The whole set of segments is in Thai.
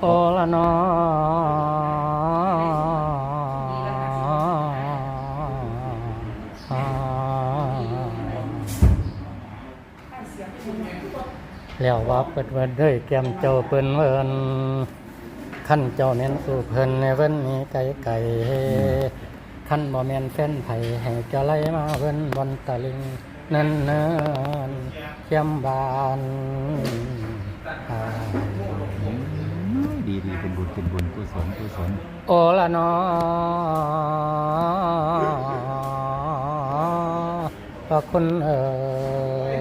โอละนอแล้วว่าเปิดเวินด้วยแก้มเจ้าเปิ้นเวินขั้นเจ้าแม่นสู่เพิ่นในเว้นนี้ไกลไก่ขั้นบ่แม่นแฟนไผให้เจ้าไล่มาเว้นบนตะลิงนั่นเนินเขียมบานอ่า ดีดี เป็นบุญเป็นกุศลกุศลโอละนอพระคุณเอ่ย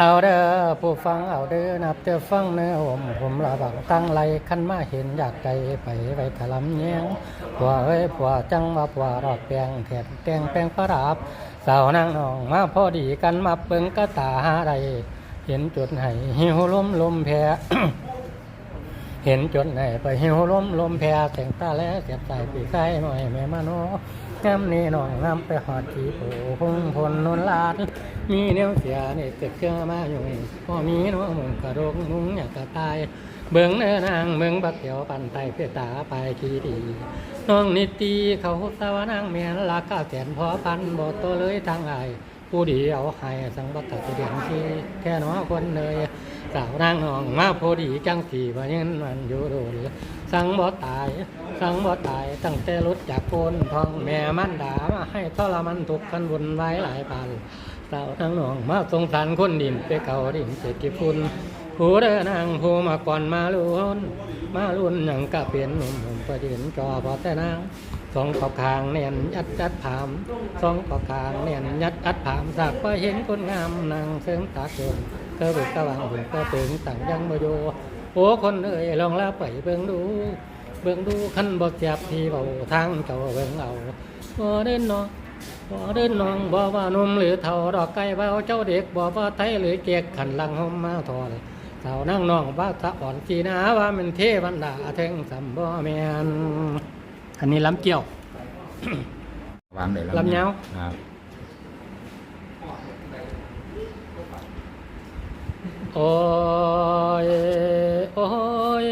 เอาเด้อผู้ฟังเอาเด้อนับเจอฟังเนื้อผมผมระบังตั้งไหลคันมาเห็นอยากใจไปไปถลำเนียงผัวเอ้ยผัวจังมาผัวรอดแปลงแถมแปลงแปลงพระราบสาวนางนองมาพอดีกันมาเปิงกะตาหาใด เห็นจุดไหนหิวลมลมแพ้เห็นจุดไหนไปหิวลมลมแพ้แต่งตาแล้วเสียบใจปีไข่หน่อยแม่มาโนงามนี่หน่อยงามไปหอดจีโผพงพลนนลาด มีเนี้ยเสียนี่เกิดเชื่อมาอยู่นี่อมีน้องมึงกระโดกนุ้งอยากกระตายเบิ่งเนื้อนางเบิ่งบักเขียวปั่นไตเพื่อตาไปขีดีน้องนิตีเขาสาวนางเมียนลาก้าแสนพอพันบ่ตัวเลยทางไอ ผู้ดีเอาให้สังบัตตเดียงที่แค่น้อคนเลยสาวนางน้องมาพอดีจังสีว่ายันมันอยู่โดนสังบ่ตาย สังบ่ตายตั้งแต่รถจากโคนทองแม่มันด่ามาให้ทรมันทุกข์กันวนไว้หลายปันสาวนางน้องมาสงสารคนดินไปเขาดินเศรษฐกิจคุณผู้เดินนางผู้มาก่อนมาลุนมาลุนหยังกะเปลี่ยนหนุ่มผมประเด็นจอพอแต่นาง สองขอบคางเนียนยัดยัดผามสองขอบคางเนียนยัดยัดผามสักว่าเห็นคนงามนางเสริมตาเกินเธอบุกกะวังผมก็ถึงต่างยังมาโยโอ้คนเอ้ยลองลาไปเบิ่งดูเบิ่งดูขันบ่เจ็บที่เบาทางเจ้าเบิ่งเอาบ่เดินเนาะบ่เดินน้องบ่ว่านุ่มหรือเฒ่าดอกไก่เบาเจ้าเด็กบ่ว่าไทยหรือเกียกขันหลังหอมมาทอนสาวนั่งน้องว่าสะอ่อนจีนาว่ามันเทวันดาเทงสัมบ่แมน อันนี้ลำเกี่ยว วางเลยลำยาวครับโอ้ยโอ้ย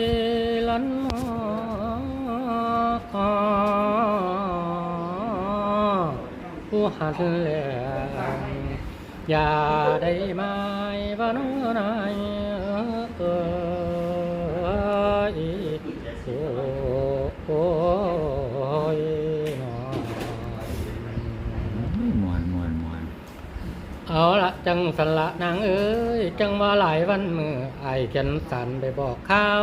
ลันนอผู้หันแหลงอย่าได้หมายว่าน้อนายเอ้ย เอาละจังสละนางเอ้ยจังว่าหลายวันมือไอเขียนสันไปบอกข้าว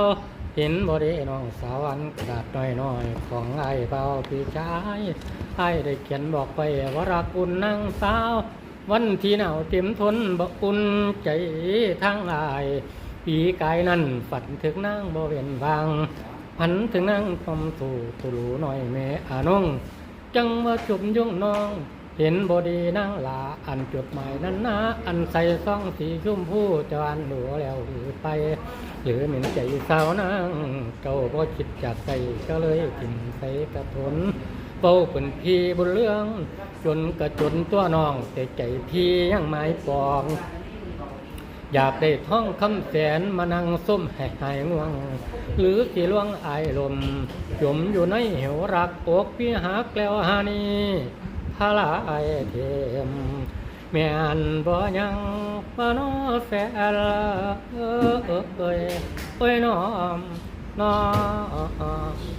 เห็นบริน้องสาวอันกระดาษน้อยๆของไอเบาพี่ชายไอได้เขียนบอกไปว่ารักอุ่นนางสาว วันที่หนาวเต็มทนบอุ่นใจทางอาย ปีกายนั้นฝันถึงนางบ่เวียนวางพันถึงนางคอมสู่ตุลูหน่อยแม่อานงจังว่าจุบยุ่งน้อง เห็นบดีนางลาอันจดหมายนั้นนะอันใส่ซองสีชุ่มผู้จานหนูแล้วหรือไป หรือเหม็นใจสาวนางเจ้าบ่คิดจากใจก็เลยกินใส่กระทนเป้าเป็นพี่บุญเรื่อง จนกระจนตัวน้องแต่ใจพี่ยังหมายปอง อยากได้ท่องคำแสนมานั่งส้มให้หายง่วง หรือสีล่วงอายลมจมอยู่ในเหวรักอกพี่หักแล้วหานี ลายเทมแม่นบ่ยังบ่นแฟนเออเออเอ้ยเอ้ยน้อมน้อ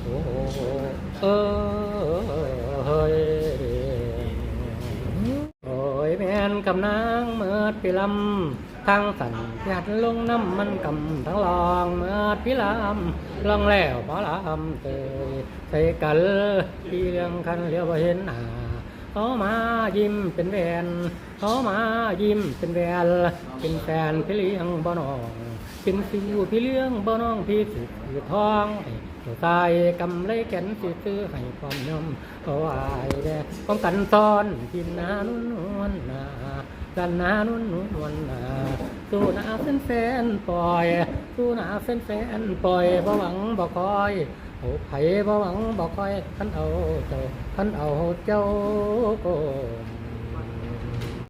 โอ้เออเฮ้ยโอ้ยแม่นกำนางเมื่อปีลำทั้งสันหยัดลงน้ำมันกำทั้งลองเมื่อปีลำลองแล้วพอลำเตยใส่กันพี่เรื่องคันเลี้ยวเห็นหน้า เขามายิ้มเป็นแวนเขามายิ้มเป็นแวนเป็นแฟนพี่เลี้ยงบ่น้อง เป็นสิวพี่เลี้ยงบ่น้องพี่สิคือทองตัวตายกำไรแก่นสิซื้อให้ความยมเขาอายแด่ป้องกันซ้อนกินนานุ่นนวลนา กันนานุ่นนวลนาสู้หนาเส้นแฟนปล่อย สู้หนาเส้นแฟนปล่อยบ่หวังบ่คอยโอ้ไผบ่หวังบ่คอยขันเอาเจ้าขันเอาเจ้าโก